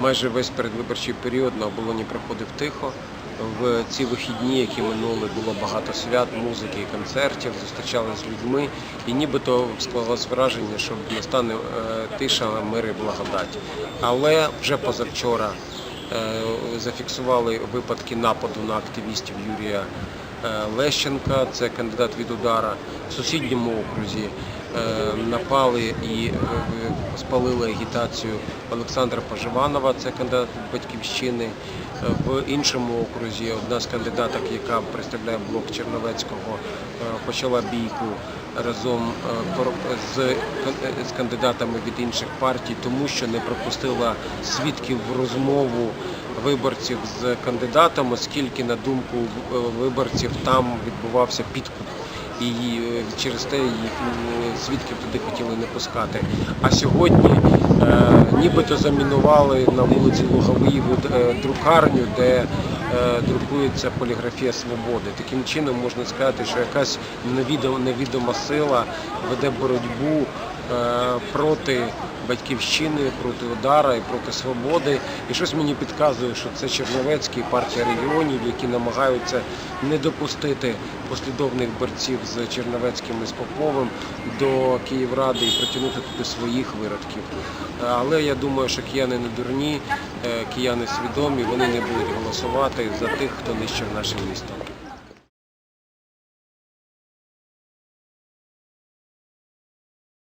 майже весь передвиборчий період на оболоні проходив тихо. В ці вихідні, які минули, було багато свят, музики і концертів, зустрічалися з людьми, і нібито склалось враження, що настане е, тиша, мир і благодать. Але вже позавчора е, зафіксували випадки нападу на активістів Юрія Лещенка, це кандидат від удара. В сусідньому окрузі е, напали і е, спалили агітацію Олександра Поживанова, це кандидат від батьківщини. Е, В іншому окрузі одна з кандидаток, яка представляє блок Черновецького, е, почала бійку разом е, з, е, з кандидатами від інших партій, тому що не пропустила свідків в розмову виборців з кандидатом, оскільки, на думку е, виборців, там відбувався підкуп. І через те їх свідків туди хотіли не пускати. А сьогодні е, нібито замінували на вулиці Луговій е, друкарню, де друкується поліграфія свободи. Таким чином можна сказати, що якась невідома, сила веде боротьбу е, проти батьківщини, проти удара і проти свободи. І щось мені підказує, що це Черновецький, партія регіонів, які намагаються не допустити послідовних борців з Черновецьким і з Поповим до Київради і притягнути туди своїх виродків. Але я думаю, що кияни не дурні, е, кияни свідомі, вони не будуть голосувати за тих, хто нищив наше місто.